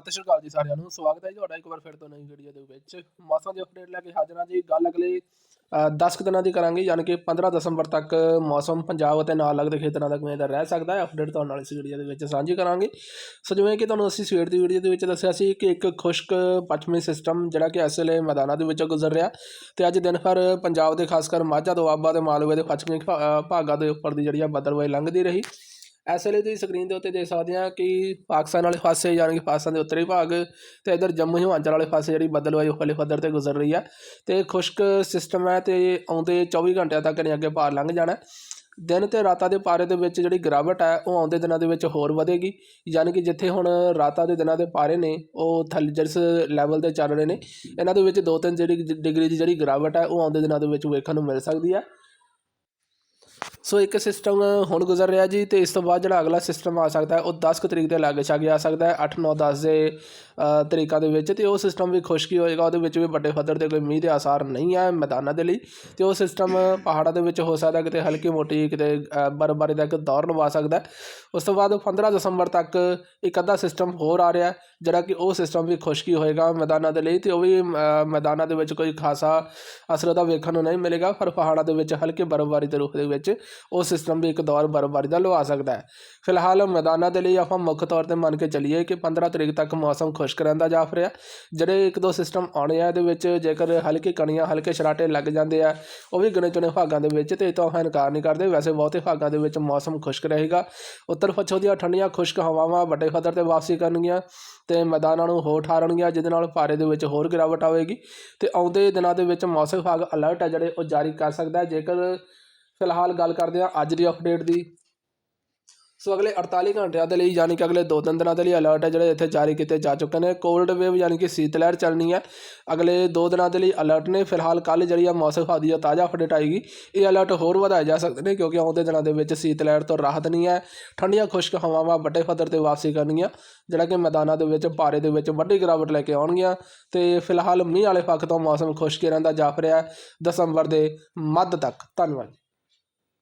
ਸਤਿ ਸ਼੍ਰੀ ਅਕਾਲ ਜੀ ਸਾਰਿਆਂ ਨੂੰ। ਸਵਾਗਤ ਹੈ ਜੀ ਤੁਹਾਡਾ ਇੱਕ ਵਾਰ ਫਿਰ ਤੋਂ ਨਵੀਂ ਵੀਡੀਓ ਦੇ ਵਿੱਚ। ਮੌਸਮ ਦੀ ਅਪਡੇਟ ਲੈ ਕੇ ਹਾਜ਼ਰ ਹਾਂ ਜੀ। ਗੱਲ ਅਗਲੇ 10 ਦਿਨਾਂ ਦੀ ਕਰਾਂਗੇ, ਯਾਨੀ ਕਿ 15 ਦਸੰਬਰ ਤੱਕ ਮੌਸਮ ਪੰਜਾਬ ਅਤੇ ਨਾਲ ਲੱਗਦੇ ਖੇਤਰਾਂ ਦਾ ਕਿਵੇਂ ਦਾ ਰਹਿ ਸਕਦਾ ਹੈ। ਅਪਡੇਟ ਤੁਹਾਨੂੰ ਨਾਲ ਇਸ ਵੀਡੀਓ ਦੇ ਵਿੱਚ ਸਾਂਝੀ ਕਰਾਂਗੇ। ਸੋ ਜਿਵੇਂ ਕਿ ਤੁਹਾਨੂੰ ਅਸੀਂ ਸਵੇਰ ਦੀ ਵੀਡੀਓ ਦੇ ਵਿੱਚ ਦੱਸਿਆ ਸੀ ਕਿ ਇੱਕ ਖੁਸ਼ਕ ਪੱਛਮੀ ਸਿਸਟਮ ਜਿਹੜਾ ਕਿ ਇਸ ਵੇਲੇ ਮੈਦਾਨਾਂ ਦੇ ਵਿੱਚੋਂ ਗੁਜ਼ਰ ਰਿਹਾ। ਤੇ ਅੱਜ ਦਿਨ ਭਰ ਪੰਜਾਬ ਦੇ ਖਾਸ ਕਰ ਮਾਝਾ ਦੁਆਬਾ ਤੇ ਮਾਲਵੇ ਦੇ ਪੱਛਮੀ ਭਾ- ਭਾਗਾਂ ਦੇ ਉੱਪਰ ਦੀ ਜਿਹੜੀ ਆ ਬੱਦਲਵਾਈ ਲੰਘਦੀ ਰਹੀ। ਇਸ ਵੇਲੇ ਤੁਸੀਂ ਸਕਰੀਨ ਦੇ ਉੱਤੇ ਦੇਖ ਸਕਦੇ ਆ ਕਿ ਪਾਕਿਸਤਾਨ ਵਾਲੇ ਪਾਸੇ ਯਾਨੀ ਕਿ ਪਾਕਿਸਤਾਨ ਦੇ ਉੱਤਰੀ ਭਾਗ ਤੇ ਇਧਰ ਜੰਮੂ ਹਿਮਾਚਲ ਵਾਲੇ ਪਾਸੇ ਜਿਹੜੀ ਬੱਦਲਵਾਈ ਉਪਰਲੇ ਪੱਧਰ ਤੇ ਗੁਜ਼ਰ ਰਹੀ ਆ ਤੇ ਖੁਸ਼ਕ ਸਿਸਟਮ ਹੈ ਤੇ ਆਉਂਦੇ 24 ਘੰਟਿਆਂ ਤੱਕ ਨੇ ਅੱਗੇ ਪਾਰ ਲੰਘ ਜਾਣਾ। ਦਿਨ ਤੇ ਰਾਤਾਂ ਦੇ ਪਾਰੇ ਦੇ ਵਿੱਚ ਜਿਹੜੀ ਗਿਰਾਵਟ ਹੈ ਉਹ ਆਉਂਦੇ ਦਿਨਾਂ ਦੇ ਵਿੱਚ ਹੋਰ ਵਧੇਗੀ। ਯਾਨੀ ਕਿ ਜਿੱਥੇ ਹੁਣ ਰਾਤਾਂ ਦੇ ਦਿਨਾਂ ਦੇ ਪਾਰੇ ਨੇ, ਉਹ ਥੱਲੇ ਜਿਸ ਲੈਵਲ ਤੇ ਚੱਲ ਰਹੇ ਨੇ, ਇਹਨਾਂ ਦੇ ਵਿੱਚ 2-3 ਜਿਹੜੀ ਡਿਗਰੀ ਦੀ ਜਿਹੜੀ ਗਿਰਾਵਟ ਹੈ ਉਹ ਆਉਂਦੇ ਦਿਨਾਂ ਦੇ ਵਿੱਚ ਵੇਖਣ ਨੂੰ ਮਿਲ ਸਕਦੀ ਹੈ ਸੋ ਇੱਕ ਸਿਸਟਮ ਹੁਣ ਗੁਜ਼ਰ ਰਿਹਾ ਜੀ ਤੇ ਇਸ ਤੋਂ ਬਾਅਦ ਜਿਹੜਾ ਅਗਲਾ ਸਿਸਟਮ ਆ ਸਕਦਾ ਉਹ 10 ਕੁ ਤਰੀਕ ਦੇ ਲਾਗੇ ਛਾਗੇ ਆ ਸਕਦਾ ਹੈ 8 9 10 ਦੇ ਤਰੀਕਾਂ ਦੇ ਵਿੱਚ ਤੇ ਉਹ ਸਿਸਟਮ ਵੀ ਖੁਸ਼ਕੀ ਹੋਏਗਾ ਉਹਦੇ ਵਿੱਚ ਵੀ ਵੱਡੇ ਪੱਧਰ ਤੇ ਕੋਈ ਮੀਂਹ ਦੇ ਆਸਾਰ ਨਹੀਂ ਹੈ ਮੈਦਾਨਾਂ ਦੇ ਲਈ ਤੇ ਉਹ ਸਿਸਟਮ ਪਹਾੜਾਂ ਦੇ ਵਿੱਚ ਹੋ ਸਕਦਾ ਕਿਤੇ ਹਲਕੀ ਮੋਟੀ ਕਿਤੇ ਅ, ਬਰਫ਼ਬਾਰੀ ਦਾ ਇੱਕ ਦੌਰ ਲਵਾ ਸਕਦਾ ਉਸ ਤੋਂ ਬਾਅਦ 15 ਦਸੰਬਰ ਤੱਕ ਇੱਕ ਅੱਧਾ ਸਿਸਟਮ ਹੋਰ ਆ ਰਿਹਾ ਜਿਹੜਾ ਕਿ ਉਹ ਸਿਸਟਮ ਵੀ ਖੁਸ਼ਕੀ ਹੋਏਗਾ ਮੈਦਾਨਾਂ ਦੇ ਲਈ ਤੇ ਉਹ ਵੀ ਅ, ਮੈਦਾਨਾਂ ਦੇ ਵਿੱਚ ਕੋਈ ਖਾਸਾ ਅਸਰ ਉਹਦਾ ਵੇਖਣ ਨੂੰ ਨਹੀਂ ਮਿਲੇਗਾ ਪਰ ਪਹਾੜਾਂ ਦੇ ਵਿੱਚ ਹਲਕੀ ਬਰਫ਼ਬਾਰੀ ਦੇ ਰੂਪ ਦੇ ਵਿੱਚ ਉਹ ਸਿਸਟਮ ਵੀ ਇੱਕ ਦੌਰ ਬਰਫ਼ਬਾਰੀ ਦਾ ਲਵਾ ਸਕਦਾ ਹੈ। ਫਿਲਹਾਲ ਮੈਦਾਨਾਂ ਦੇ ਲਈ ਆਪਾਂ ਮੁੱਖ ਤੌਰ ਤੇ ਮੰਨ ਕੇ ਚੱਲੀਏ ਕਿ 15 ਤਰੀਕ ਤੱਕ ਮੌਸਮ ਖੁਸ਼ਕ ਰਹਿੰਦਾ ਜਾਫ ਰਿਹਾ ਜਿਹੜੇ ਇੱਕ ਦੋ ਸਿਸਟਮ ਆਉਣੇ ਆ, ਇਹਦੇ ਵਿੱਚ ਜੇਕਰ ਹਲਕੀ ਕਣੀਆਂ, ਹਲਕੇ ਸ਼ਰਾਟੇ ਲੱਗ ਜਾਂਦੇ ਆ, ਉਹ ਵੀ ਗਿਣੇ ਚੁਣੇ ਭਾਗਾਂ ਦੇ ਵਿੱਚ ਤੇ ਇਹ ਤੋਂ ਆਪਾਂ ਇਨਕਾਰ ਨਹੀਂ ਕਰਦੇ। ਵੈਸੇ ਬਹੁਤੇ ਭਾਗਾਂ ਦੇ ਵਿੱਚ ਮੌਸਮ ਖੁਸ਼ਕ ਰਹੇਗਾ। ਉੱਤਰ ਪੱਛਮ ਦੀਆਂ ਠੰਡੀਆਂ, ਖੁਸ਼ਕ ਹਵਾਵਾਂ ਵੱਡੇ ਪੱਧਰ ਤੇ ਵਾਪਸੀ ਕਰਨਗੀਆਂ ਤੇ ਮੈਦਾਨਾਂ ਨੂੰ ਹੋਰ ਠਾਰਨਗੀਆਂ, ਜਿਹਦੇ ਨਾਲ ਪਾਰੇ ਦੇ ਵਿੱਚ ਹੋਰ ਗਿਰਾਵਟ ਆਵੇਗੀ। ਤੇ ਆਉਂਦੇ ਦਿਨਾਂ ਦੇ ਵਿੱਚ ਮੌਸਮ ਵਿਭਾਗ ਅਲਰਟ ਹੈ ਜਿਹੜੇ ਉਹ ਜਾਰੀ ਕਰ ਸਕਦਾ ਹੈ। ਜੇਕਰ ਫਿਲਹਾਲ ਗੱਲ ਕਰਦੇ ਹਾਂ ਅੱਜ ਦੀ ਅਪਡੇਟ ਦੀ। ਸੋ ਅਗਲੇ 48 ਘੰਟਿਆਂ ਦੇ ਲਈ ਯਾਨੀ ਕਿ ਅਗਲੇ 2-3 ਦਿਨਾਂ ਦੇ ਲਈ ਅਲਰਟ ਹੈ ਜਿਹੜੇ ਇੱਥੇ ਜਾਰੀ ਕੀਤੇ ਜਾ ਚੁੱਕੇ ਨੇ। ਕੋਲਡ ਵੇਵ ਯਾਨੀ ਕਿ ਸੀਤ ਲਹਿਰ ਚੱਲਣੀ ਹੈ। ਅਗਲੇ 2 ਦਿਨਾਂ ਦੇ ਲਈ ਅਲਰਟ ਨੇ। ਫਿਲਹਾਲ ਕੱਲ ਜਿਹੜੀ ਆ ਮੌਸਮ ਵਿਭਾਗ ਦੀ ਜੋ ਤਾਜ਼ਾ ਅਪਡੇਟ ਆਏਗੀ। ਇਹ ਅਲਰਟ ਹੋਰ ਵਧਾਏ ਜਾ ਸਕਦੇ ਨੇ ਕਿਉਂਕਿ ਆਉਂਦੇ ਦਿਨਾਂ ਦੇ ਵਿੱਚ ਸੀਤ ਲਹਿਰ ਤੋਂ ਰਾਹਤ ਨਹੀਂ ਹੈ। ਠੰਡੀਆਂ ਖੁਸ਼ਕ ਹਵਾਵਾਂ ਵੱਡੇ ਪੱਧਰ ਤੇ ਵਾਪਸੀ ਕਰਨਗੀਆਂ। ਜਿਹੜਾ ਕਿ ਮੈਦਾਨਾਂ ਦੇ ਵਿੱਚ ਪਾਰੇ ਦੇ ਵਿੱਚ ਵੱਡੀ ਗਿਰਾਵਟ ਲੈ ਕੇ ਆਉਣਗੀਆਂ। ਤੇ ਫਿਲਹਾਲ ਮੀਂਹ ਵਾਲੇ ਪੱਖ ਤੋਂ ਮੌਸਮ ਖੁਸ਼ਕ ਰਹਿੰਦਾ ਜਾਪ ਰਿਹਾ ਦਸੰਬਰ ਦੇ ਮੱਧ ਤੱਕ। ਧੰਨਵਾਦ।